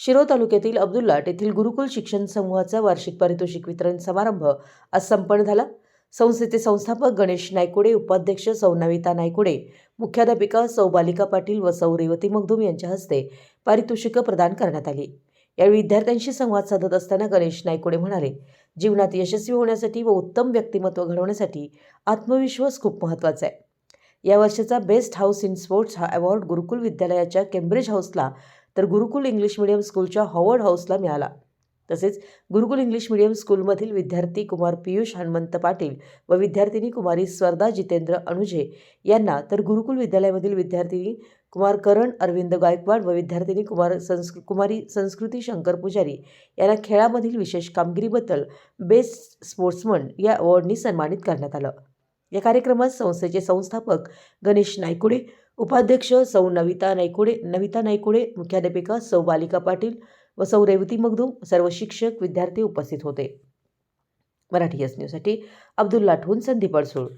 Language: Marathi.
शिरो तालुक्यातील अब्दुल्लाट येथील गुरुकुल शिक्षण समूहाचा वार्षिक पारितोषिक वितरण समारंभ आज संपन्न झाला. संस्थेचे संस्थापक गणेश नायकोडे उपाध्यक्ष सौ नविता नायकोडे मुख्याध्यापिका सौ बालिका पाटील व सौ रेवती मगदूम यांच्या हस्ते पारितोषिकं प्रदान करण्यात आली. यावेळी विद्यार्थ्यांशी संवाद साधत असताना गणेश नायकोडे म्हणाले जीवनात यशस्वी होण्यासाठी व उत्तम व्यक्तिमत्व घडवण्यासाठी आत्मविश्वास खूप महत्त्वाचा आहे. या वर्षाचा बेस्ट हाऊस इन स्पोर्ट्स हा अवॉर्ड गुरुकुल विद्यालयाच्या केम्ब्रिज हाऊसला तर गुरुकुल इंग्लिश मिडियम स्कूलच्या हॉवर्ड हाऊसला मिळाला. तसेच गुरुकुल इंग्लिश मिडियम स्कूलमधील विद्यार्थी कुमार पियुष हनुमंत पाटील व विद्यार्थिनी कुमारी स्वर्धा जितेंद्र अणुजे यांना तर गुरुकुल विद्यालयामधील विद्यार्थिनी कुमार करण अरविंद गायकवाड व विद्यार्थिनी कुमार संस्क कुमारी संस्कृती शंकर पुजारी यांना खेळामधील विशेष कामगिरीबद्दल बेस्ट स्पोर्ट्समन या अवॉर्डनी सन्मानित करण्यात आलं. या कार्यक्रमात संस्थेचे संस्थापक गणेश नायकुडे उपाध्यक्ष सौ नविता नायकुडे नविता नायकुडे मुख्याध्यापिका सौ बालिका पाटील व सौ रेवती मगदूम सर्व शिक्षक विद्यार्थी उपस्थित होते. मराठी एस न्यूजसाठी अब्दुल लाठून संदीप अडसूळ.